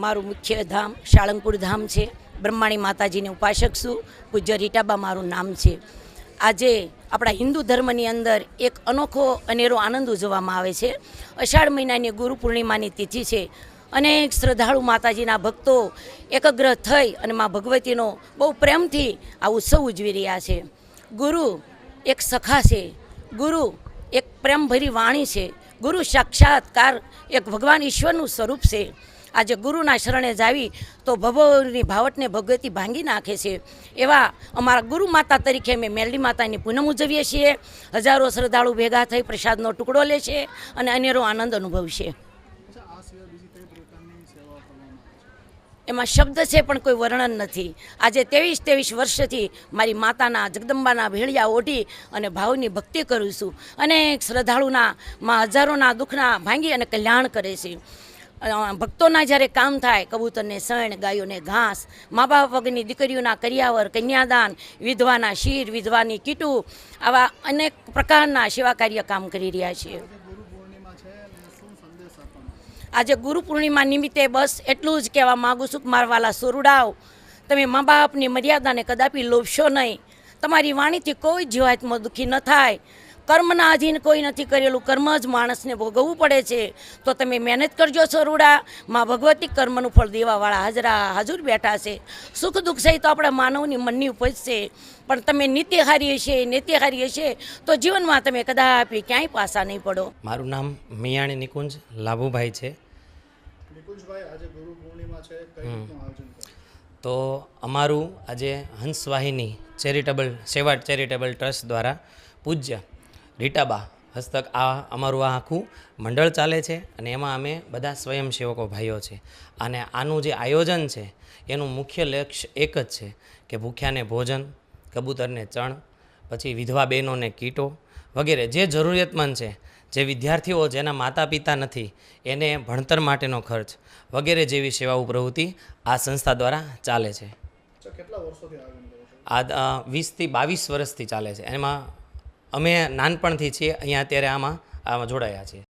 મારું મુખ્ય ધામ શાળંગપુર ધામ છે. બ્રહ્માણી માતાજીને ઉપાસક છું. પૂજ્ય રીટાબા મારું નામ છે. આજે આપણા હિન્દુ ધર્મની અંદર એક અનોખો અનેરો આનંદ ઉજવવામાં આવે છે. અષાઢ મહિનાની ગુરુ પૂર્ણિમાની તિથિ છે. અનેક શ્રદ્ધાળુ માતાજીના ભક્તો એકગ્ર થઈ અને મા ભગવતીનો બહુ પ્રેમથી આ ઉત્સવ ઉજવી રહ્યા છે. ગુરુ એક સખા છે. ગુરુ એક પ્રેમભરી વાણી છે. ગુરુ સાક્ષાત્કાર એક ભગવાન ઈશ્વરનું સ્વરૂપ છે. આજે ગુરુના શરણે જાવી તો ભવોની ભાવટને ભગવતી ભાંગી નાખે છે. એવા અમારા ગુરુ માતા તરીકે અમે મેલડી માતાની પૂનમ ઉજવીએ છીએ. હજારો શ્રદ્ધાળુ ભેગા થઈ પ્રસાદનો ટુકડો લે છે અને અનેરો આનંદ અનુભવશે. એમાં શબ્દ છે પણ કોઈ વર્ણન નથી. આજે ત્રેવીસ ત્રેવીસ વર્ષથી મારી માતાના જગદંબાના ભેળિયા ઓઢી અને ભાવની ભક્તિ કરું છું. અનેક શ્રદ્ધાળુના, માં હજારોના દુઃખના ભાંગી અને કલ્યાણ કરે છે. ભક્તોના જ્યારે કામ થાય, કબૂતરને સણ ગાયોને ઘાસ મા બાપ વગરની દીકરીઓના કરિયાવર, કન્યાદાન, વિધવાના શીર, વિધવાની કીટું, આવા અનેક પ્રકારના સેવા કાર્ય કામ કરી રહ્યા છીએ. આજે ગુરુ પૂર્ણિમા નિમિત્તે બસ એટલું જ કહેવા માગું છું મારવાલા સોરુડાવ, તમે મા બાપની મર્યાદાને કદાપી લોભશો નહીં. તમારી વાણીથી કોઈ જીવાતમાં દુઃખી ન થાય. કર્મના અધીન કોઈ નથી કરેલું. કર્મ જ માણસને ભોગવવું પડે છે. તો તમે મહેનત કરજો સરુડા. માં ભગવતી કર્મનું ફળ દેવાવાળા હાજરા હાજર બેઠા છે. સુખ દુઃખ સહિત આપણા માનવની મનની ઉપજ છે. પણ તમે નિત્યહારી હશે નિત્યહારી હશે તો જીવનમાં તમે કદાપી ક્યાંય પાસા નહીં પડો. મારું નામ મિયાણી નિકુંજ લાભુભાઈ છે. નિકુંજભાઈ આજે ગુરુ પૂર્ણિમા છે. કઈ રીતનું આયોજન કર્યું તો અમારું આજે હંસવાહિની ચેરિટેબલ સેવા ચેરિટેબલ ટ્રસ્ટ દ્વારા પૂજ્ય રીટાબા હસ્તક આ અમારું આ આખું મંડળ ચાલે છે અને એમાં અમે બધા સ્વયંસેવકો ભાઈઓ છે. અને આનું જે આયોજન છે એનું મુખ્ય લક્ષ્ય એક જ છે કે ભૂખ્યાને ભોજન કબૂતરને ચણ પછી વિધવા બહેનોને કીટો વગેરે જે જરૂરિયાતમંદ છે જે વિદ્યાર્થીઓ જેના માતા પિતા નથી એને ભણતર માટેનો ખર્ચ વગેરે જેવી સેવાઓ પ્રવૃત્તિ આ સંસ્થા દ્વારા ચાલે છે. આ વીસથી બાવીસ વર્ષથી ચાલે છે. એમાં અમે નાનપણથી છીએ અહીંયા અત્યારે આમાં આમાં જોડાયા છીએ.